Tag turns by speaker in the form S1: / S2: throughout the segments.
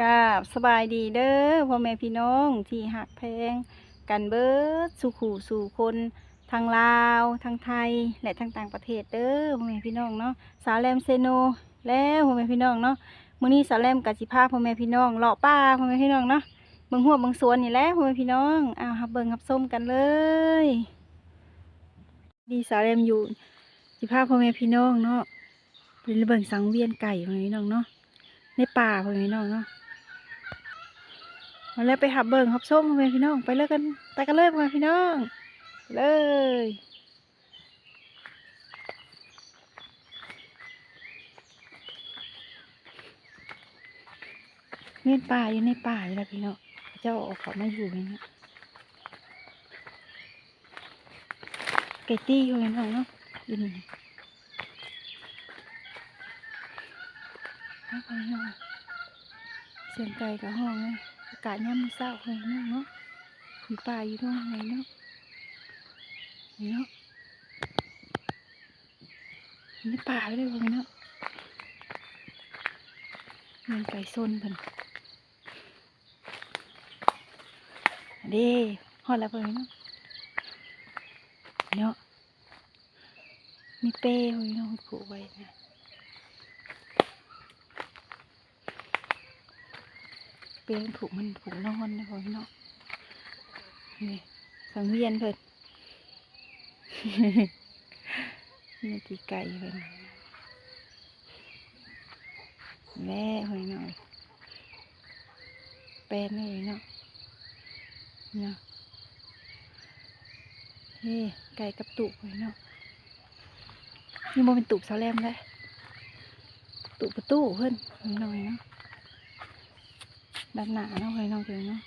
S1: กราบสบายดีเด้อพ่อแม่พี่น้องที่หักแพง กันเบิดสู่ขู่สู่คนทางลาวทางไทย และทางต่างประเทศเด้อพ่อแม่พี่น้องเนาะสาแรมเซโนแล้วพ่อแม่พี่น้องเนาะมื้อนี้สาแรมกับสิพาพ่อแม่พี่น้องเลาะป่าพ่อแม่พี่น้องเนาะเบิ่งหัวเบิ่งสวนนี่แหละพ่อแม่พี่น้องอ้าวรับเบิ่งรับส้มกันเลย ดีสาแรมอยู่สิพาพ่อแม่พี่น้องเนาะไปเบิ่งสังเวียนไก่พ่อแม่พี่น้องเนาะในป่าพ่อแม่พี่น้องเนาะ มาแล้วไปหับเบิ่งหับส้มพ่อแม่พี่น้อง ไปเลยกันไปกันเลยพ่อแม่พี่น้องเลยเงี้ยป่าอยู่ในป่าอยู่แล้วพี่น้องเจ้าเอาเขามาอยู่นี่นะไก่ตี้อยู่พี่น้องเนาะอยู่นี่เอาไปพี่น้องเสียงไก่กับห้องเลยากาศย่ำมื้อเศร้าเลยเนาะเนาะมีป่าอยู่ตรงไหนเนาะนี่เนาะอยู่ป่าเลยพวกเนาะมันไก่ซนเพิ่นเด้ฮอดแล้วพวกนี้เนาะเนาะมีเป้พวกเนาะผูกไว้นะ เปลงผูกมันผูกนอนนะพ่อพี่น้องนี่สังเวียนเพิ่นนี่ตีไก่เพิ่นแม่พ่อพี่น้องแปลนเลยเนาะเนาะเฮ้ไก่กับตุกพ่อพี่น้องนี่โมเป็นตุกเสาแลมแล้ตุกประตูเพิ่นพ่อพี่องเนาะ ด้านหน้าเนาะเลยน้องเพียงเนาะ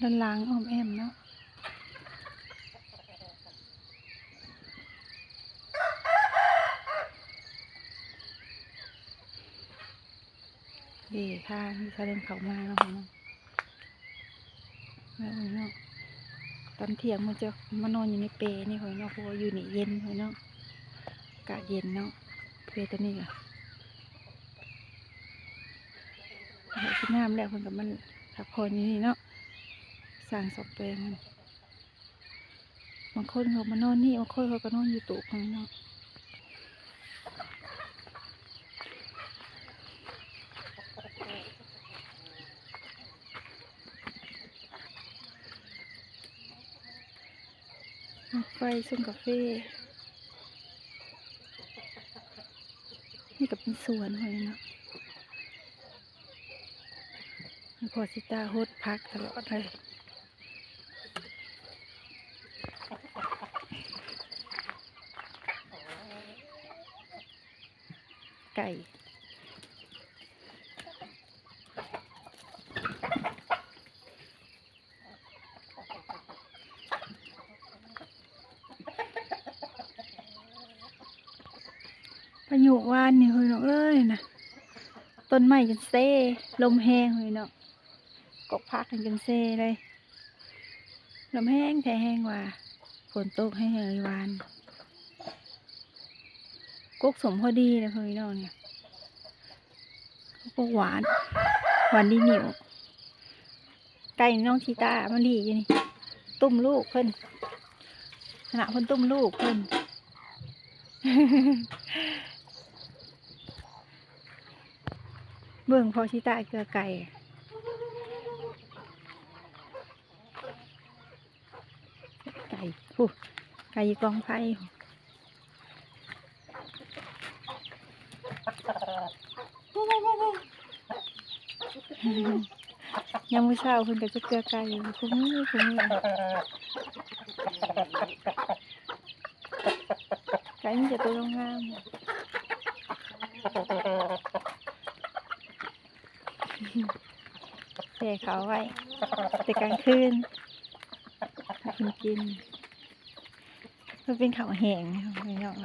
S1: ด้านล่างอ้อมแอมเนาะดีทางที่เขาเดินเขามาเนาะพี่น้องแล้วพี่น้องตอนเที่ยงมันจะมานอนอยู่ในเปรนี่พี่น้องเพราะว่าอยู่นี่เย็นพี่น้องกาศเย็นเนาะเพรตัวนี้อะ เห็ดน้ำแล้วเพิ่นกับมันพักผ่อนอยู่นี่เนาะสร้างศพตัวเองมันบางคนเขามานอนนี่บางคนเขาก็นอนอยู่ตุกของเนาะไฟส่งกาแฟนี่ก็เป็นสวนเลยเนาะ พอสิตาโฮดพักตลอดเลยไก่พายุวานนี่เฮ้ยน้องเอ้ยนะต้นไม้จนเซ่ลมแห้งเฮ้ยเนาะ กกพักกันกันเซ่เลยลมแห้งแท้แห้งว่า ฝนตกให้เลยวานกกสมพอดีเลยพี่น้องเนี่ยกกหวาน หวานดีเหนียวไก่น้องชีตามันดีอยู่นี่ ตุ้มลูกเพิ่นขณะเพิ่นตุ้มลูกเพิ่นเบิ่งพอชีตาเกลือไก่ ไก่ผู้ ไก่อยู่กองไฟยังมือเช้าคุณก็จะเกลือไก่คุ้มอคุ้มอไก่มันจะตัวงามๆแต่เขาไว้แต่กลางคืนกินกิน มันเป็นเขาแหงนะครับพี่น้อง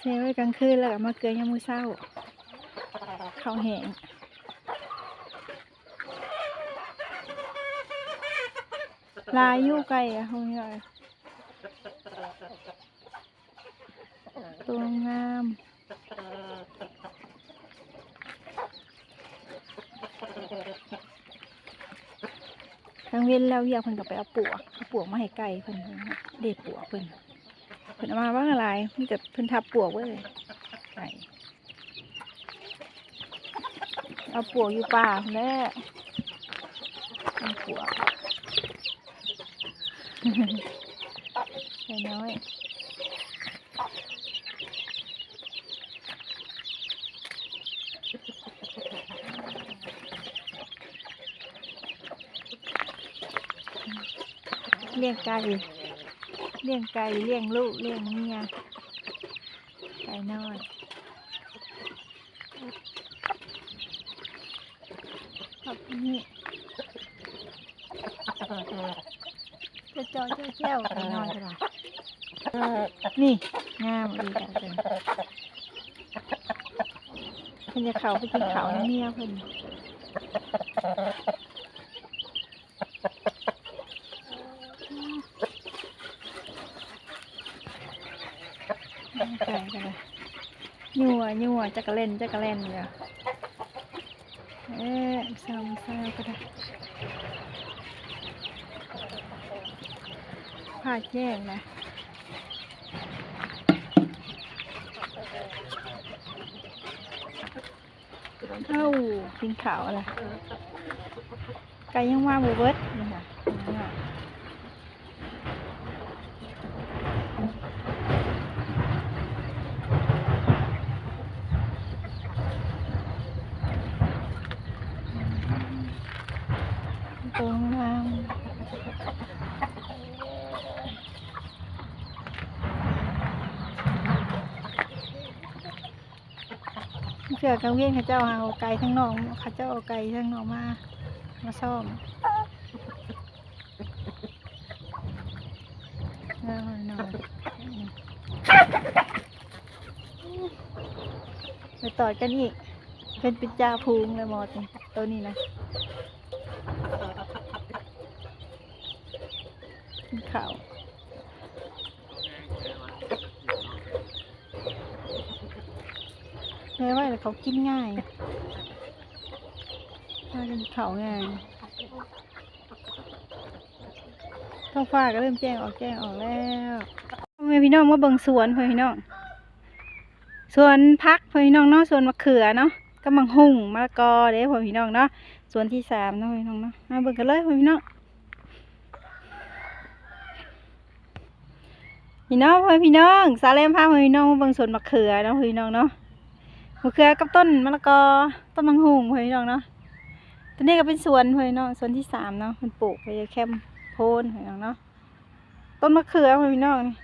S1: เซไว้กลางคืนแล้วก็มาเกลือยามมือเช้า เขาแหงลายยู่ไก่อะคุณยายตตัวงาม ทางเว้นแล้วเรียเพิ่นก็ไปเอาปวกเอาปวกมาให้ไก่เพิ่นเด็ดปวกเพิ่นเพิ่นมาว่าอะไรมีแต่เพิ่นทับปวกไว้เลยไก่เอาปวกอยู่ป่าแม่เอาปวกไก่น้อย เลี้ยงไก่เลี้ยงไก่เลี้ยงลูกเลี้ยงเมียไก่น้อยครับนี่จะจอเจ้าแจ้วไก่น้อยกันล่ะนี่งามดีจังเลยเพิ่นจะเขาไปกินเขาวนะเมียเพิ่น ไก่กันเลย ยัวยัวจักรเล่นจักรเล่นเลยเอ๊ะซ้ำซ้ำก็ได้ผาดแยกนะเอ้ากินขาวอะไรไก่ยังว่าบูเบิร์นี่ค่ะนี่ค่ะ ตัวงาม เสือกังเวียนเข้าเจ้าเอาไก่ทั้งนองเข้าเจ้าเอาไก่ทั้งนองมา มาซ่อมแล้วนอนไปต่อกันอีกเป็นปิจาพูงเลยหมดตัวนี้นะ กินข้าว แม่ว่าแต่เขากินง่ายถ้ากินข้าวง่ายท้องฟ้าก็เริ่มแจ้งออกแจ้งออกแล้วพ่อแม่พี่น้องมาเบิ่งสวนพ่อพี่น้องสวนพักพ่อพี่น้องเนาะสวนมะเขือเนาะกำลังหุ่งมะละกอเด้พ่อพี่น้องเนาะสวนที่สามเนาะพ่อพี่น้องเนาะมาเบิ่งกันเลยพ่อพี่น้องพี่น้องพ่อพี่น้องสาเลมพาพ่อพี่น้องมาเบิ่งสวนมะเขือเนาะพ่อพี่น้องเนาะ มะเขือกับต้นมะละกอต้นมังหุงพ่อพี่น้องเนาะตัวนี้ก็เป็นสวนพ่อพี่น้องสวนที่สามเนาะมันปลูกไปแคมโพนพ่อพี่น้องเนาะต้นมะเขือพ่อพี่น้องนี่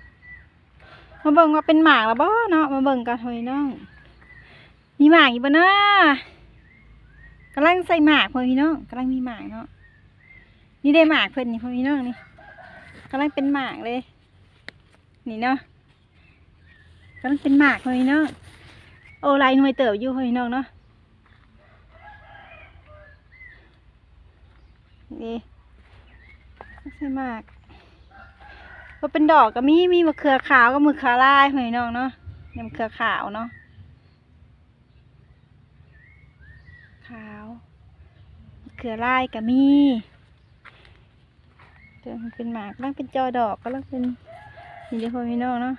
S1: มาเบิ่งว่าเป็นหมากแล้วบ่เนาะมาเบิ่งกันพ่อพี่น้องมีหมากอยู่บ่เนาะกำลังใส่หมากพ่อพี่น้องกำลังมีหมากเนาะนี่ได้หมากเพิ่อนนี่พ่อพี่น้องนี่กำลังเป็นหมากเลย นี่เนาะกำลังเป็นหมากเลยเนาะโอ้ลายหน่วยเติบอยู่เลยเนาะเนาะนี่ใช่มากก็เป็นดอกก็มีมีมะเขือขาวก็มะเขือลายเลยเนาะเนาะนี่มะเขือขาวเนาะขาวมะเขือลายก็มีเดี๋ยวมันเป็นหมากกำลังเป็นจอดอกกำลังเป็นนี่เดี๋ยวพ่อพี่น้องเนาะ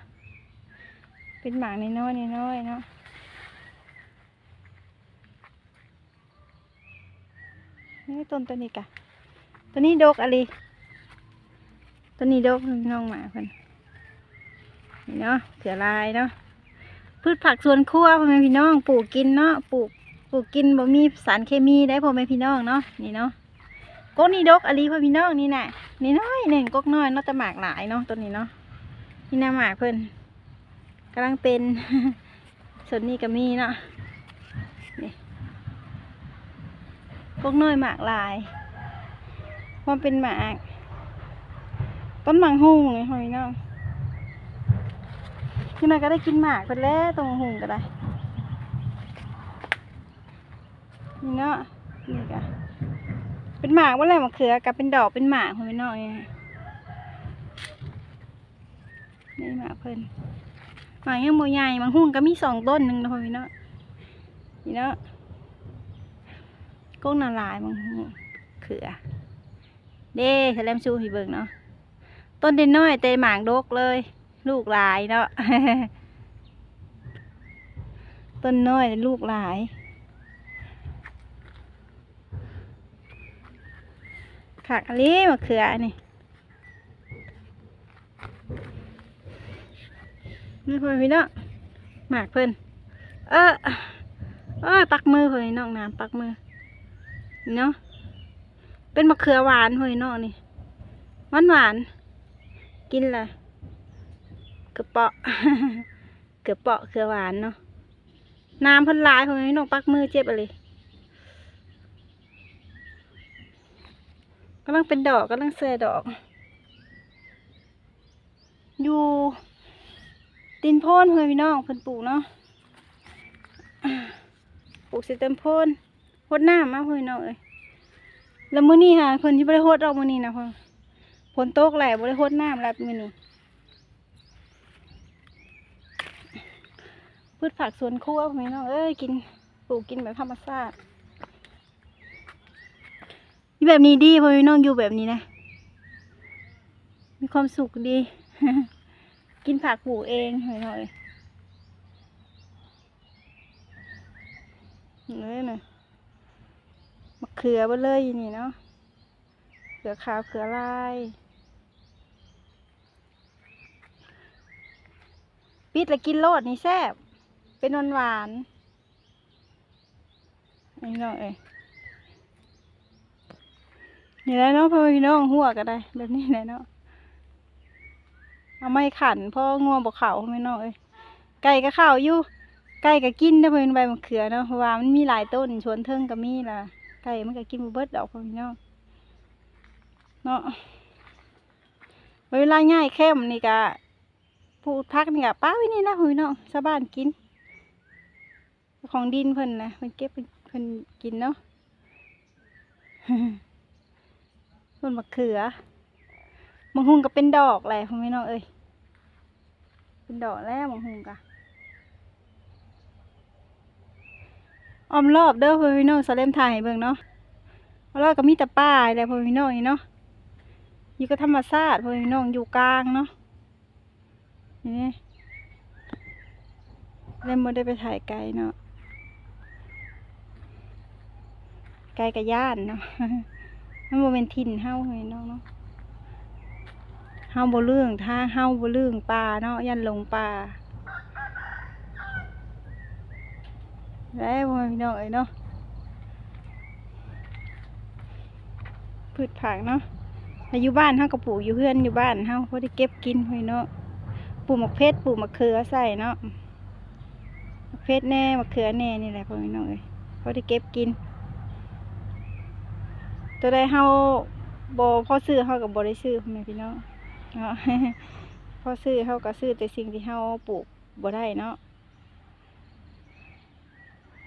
S1: เป็นหมากน้อยๆน้อยๆเนาะ นี่ต้นตัวนี้กะตัวนี้ดกอะไรตัวนี้ดกพี่น้องหมาเพิ่นนี่เนาะเสือลายเนาะพืชผักสวนครัวพ่อแม่พี่น้อง ปลูกกินเนาะปลูกปลูกกินบ่มีสารเคมีได้พ่อแม่พี่น้องเนาะนี่เนาะกกนี่ดกอะไรพ่อพี่น้องนี่น่ะนี่น้อยหนึ่งกกน้อยเนาะแต่หมากหลายเนาะตัวนี้เนาะนี่นาหมากเพิ่นกำลังเป็นส่วนนี้ก็มีเนาะนี่ พวกน้อยหมากลายมันเป็นหมาก ต้นหมากหุ่งไงหอยเนาะนี่นายก็ได้กินหมากเพิ่นแล้วตรงหุ่งก็ได้นี่เนาะนี่ก็เป็นหมากว่าอะไรมะเขือกับเป็นดอกเป็นหมากหอยเนาะนี่ยนี่หมากเพิ่นหมากยังโมยใหญ่หมากหุ่งก็มีสองต้นหนึ่งนะพ่อพี่เนาะนี่เนาะ ก้งนาลายมากหุ่งเขือ เด้แสลมชูพี่เบิงเนาะ ต้นเด่นน้อยเตยหมากดกเลย ลูกหลายเนาะ ต้นน้อยลูกหลายขักลีมะเขือนี่นี่พ่อพี่น้องหมากเพิ่นเออเออปักมือพ่อพี่น้องน้ำปักมือ เนาะเป็นมะเขือหวานพ่อพี่น้องนี่หวานหวานกินลยเกระเปาะเกระเปาะเขือหวานเนาะน้ำพิ่นลายพ่อพี่น้องปักมือเจ็บอะไรกำลังเป็นดอกกำลังเสยดอก อยู่ตินโพนเพื่อนพี่น้องเพิ่นปลูกเนาะปลูกเสร็จเต็มโพน หดน้ำมาเพื่อนพี่น้องเอ้ยแล้วมื้อนี้ค่ะเพิ่นที่บ่ได้หดดอกมื้อนี้นะเพิ่นฝนตกแหละบ่ได้หดน้ำแล้วมื้อนี้พืชผักสวนครัวเพื่อนพี่น้องเอ้ยกินปลูกกินแบบธรรมชาติแบบนี้ดีเพราะพี่น้องอยู่แบบนี้นะ มีความสุขดี กินผักปลูกเองหน่อยหน่อยเลยนะมะ เขือไปเลยอยู่นี่เนาะเขือขาวเขือลายปิดแล้วกินโลดนี่แซ่บเป็นหวานหวานนี่น้องเอ้ยนี่แหละเนาะพ่อพี่น้องหัวก็ได้แบบนี้แหละเนาะเอาไม่ขันพ่องัวบอกเขาพ่อพี่น้องเอ้ยไก่ก็เข้าอยู่ไก่ก็กินได้เพิ่นใบมะเขือเนาะเพราะว่ามันมีหลายต้นชวนเทิงก็มีล่ะ ไก่มันก็กินบ่เบิดดอกพี่น้องเนาะเวลาง่ายเข้มนี่ก็พูดพักนี่ก็ป้าไว้นี่นะพี่น้องชาวบ้านกิน ของดินเพิ่นนะเพิ่นเก็บเพิ่นกินเนาะต้นมะเขือมังหุงก็เป็นดอกแหละพ่อแม่น้องเอ้ยเป็นดอกแล้วมังหุงกะ ออมรอบเด้อพ่อพี่น้องสเลมถ่ายให้เบิ่งเนาะออมรอบก็มีแต่ป้าแหละพ่อพี่น้องนี่เนาะอยู่กับธรรมชาติพ่อพี่น้องอยู่กลางเนาะนี่เล่มบ่ได้ไปถ่ายไกลเนาะไกลกับย่านเนาะมันบ่เป็นถิ่นเฮาไงน้องเนาะเฮาบ่เรื่องทางเฮาบ่เรื่องป่าเนาะยันลงป่า แล้วพ่อแม่พี่น้องเอ้ยเนาะพืชผักเนาะอายุบ้านเฮาก็ปลูกอยู่เพื่อนอยู่บ้านเฮาพอได้เก็บกินไว้เนาะปลูกมะเพชรปลูกมะเขือใส่เนาะมะเพชรแน่มะเขือแน่นี่แหละพ่อแม่พี่น้องเอ้ยพอได้เก็บกิน ตัวใดเฮาบ่พอซื้อเฮาก็บ่ได้ซื้อพ่อแม่พี่น้องเนาะพอซื้อเฮาก็ซื้อแต่สิ่งที่เฮาปลูกบ่ได้เนาะ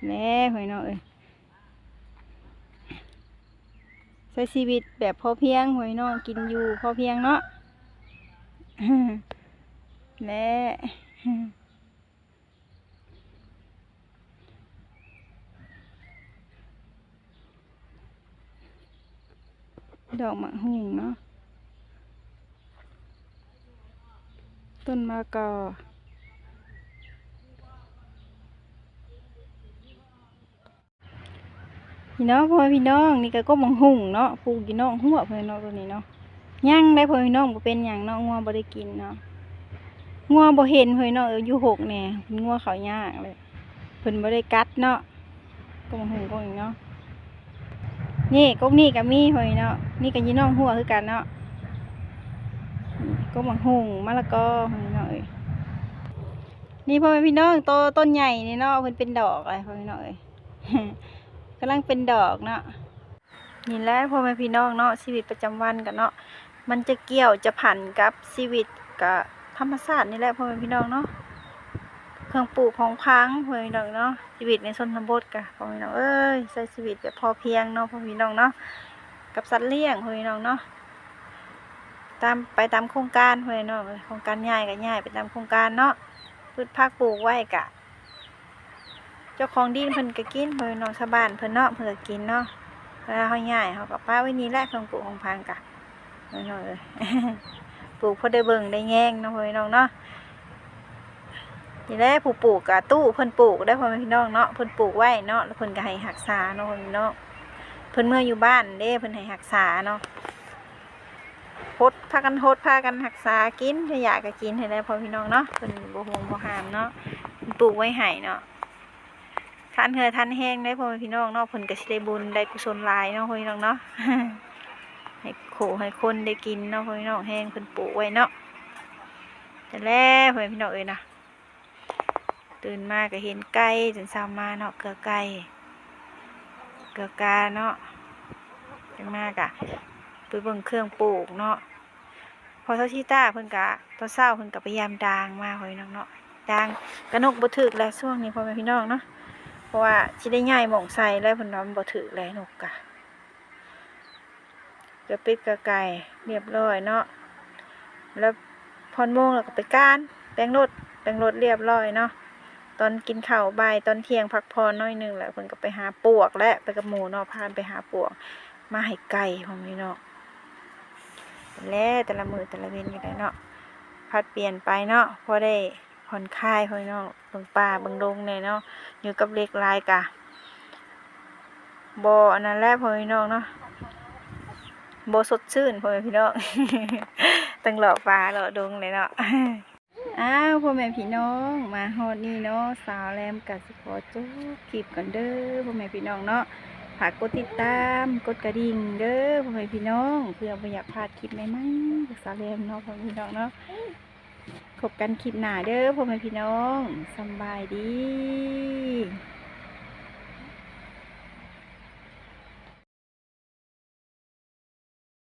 S1: แหน่พ่อแม่น้องเอ้ยใช้ชีวิตแบบพอเพียงพ่อแม่น้องกินอยู่พอเพียงเนาะแหน่ดอกมะฮุงเนาะต้นมะกอ พี่น้องพ่อพี่น้องนี่ก็ก็มังหุ่งเนาะปลูกพี่น้องหัวพ่อพี่น้องตัวนี้เนาะย่างได้พ่อพี่น้องบ่เป็นหยังเนาะงัวบ่ได้กินเนาะงัวบ่เห็นพ่อพี่น้องเอออยู่หกแหน่งัวเขายากเลยเพิ่นบ่ได้กัดเนาะก็มังหุ่งก็อีกเนาะนี่ก๊กนี่กับมีหอยเนาะนี่กับยีน้องหัวคือกันเนาะก๊กหมังหุงมะละกอหอยเนาะเอ้ยนี่พ่อพี่น้องโตต้นใหญ่นี่เนาะเพิ่นเป็นดอกอะไรพ่อพี่น้องเอ้ย กำลังเป็นดอกเนาะนี่แหละพ่อแม่พี่น้องเนาะชีวิตประจำวันกันเนาะมันจะเกี่ยวจะผันกับชีวิตกับธรรมชาตินี่แหละพ่อแม่พี่น้องเนาะเครื่องปลูกของพังพ่อแม่พี่น้องเนาะชีวิตในชนบทกะพ่อแม่พี่น้องเอ้ยใช้ชีวิตแบบพอเพียงเนาะพ่อแม่พี่น้องเนาะกับสัตว์เลี้ยงพ่อแม่พี่น้องเนาะตามไปตามโครงการพ่อแม่พี่น้องโครงการใหญ่ก็ใหญ่ไปตามโครงการเนาะพืชผักปลูกไว้กะ จ้าของดินเพิ่นก็กินเพิ่นเนาะชาวบ้านเพิ่นเนาะเพิ่นก็กินเนาะเวลาเฮาย้ายเฮาก็ป้าไว้นี่แหละเครื่งปลูกของพังกะเนาะเอยปลูกพอได้เบิ่งได้แยงเนาะพ่อพี่น้องเนาะนี่แหละผู้ปลูกกะตู้เพิ่นปลูกได้พ่อแม่พี่น้องเนาะเพิ่นปลูกไว้เนาะแล้วเพิ่นก็ให้รักษาเนาะพ่อพี่น้องเพิ่นเมื่ออยู่บ้านเด้เพิ่นให้รักษาเนาะพดพากันโฮดพากันรักษากินถ้าอยากก็กินให้ได้พ่อพี่น้องเนาะเพิ่นบ่ห่วงบ่หามเนาะปลูกไว้ให้เนาะ ทานเหือทานแห้งได้พ่อแม่พี่น้องเนาะเพิ่นก็สิได้บุญได้กุศลหลายเนาะพ่อพี่น้องเนาะให้โขให้คนได้กินเนาะพ่อพี่น้องแห้งเพิ่นปลูกไว้เนาะแต่แล้วพ่อพี่น้องเอ้ยนะตื่นมาก็เห็นไก่จนเช้ามาเนาะเกลือไก่เกลือกาเนาะจังมากอะไปเบิ่งเครื่องปลูกเนาะพอเท่าที่ตาเพิ่นกะตอนเช้าเพิ่นกะพยายามดางมาพ่อพี่น้องเนาะดางกระนกบ่ถึกแล้วช่วงนี้พ่อแม่พี่น้องเนาะ เพราะว่าสิได้ย้ายหมองใส่แล้วพนว่ามันบ่ถึกแล้วนกกะกระปิดกระไก่เรียบร้อยเนาะแล้วพรโมงแล้วก็ไปก้านแปรงรถแปรงรถเรียบร้อยเนาะตอนกินข้าวบ่ายตอนเที่ยงพักพรน้อยหนึงแล้วเพิ่นก็ไปหาปวก และไปกับหมูเนาะพานไปหาปวก มาให้ไก่ของนี่เนาะแล้วแต่ละมือแต่ละเว้นอยู่ได้เนาะพัดเปลี่ยนไปเนาะพอได้ ผ่อนคลายพอเนาะเบิ่งป่าเบิ่งดงเนี่ยเนาะอยู่กับเล็กลายกะบอันนั้นแหละพอพี่น้องเนาะโบสดชื่นพ่อแม่พี่น้องตั้งหล่อฟ้าหล่อดงเลยเนาะอ้าวพ่อแม่พี่น้องมาฮอดนี่เนาะสาวแรมกับสิขอจุ๊บคลิปกันเด้อพ่อแม่พี่น้องเนาะฝากกดติดตามกดกระดิ่งเด้อพ่อแม่พี่น้อง เพื่อไม่อยากพลาดคลิปใหม่ๆสาวแรมเนาะพ่อแม่พี่น้องเนาะ พบกันคลิปหน้าเด้อพ่อแม่พี่น้องสบายดี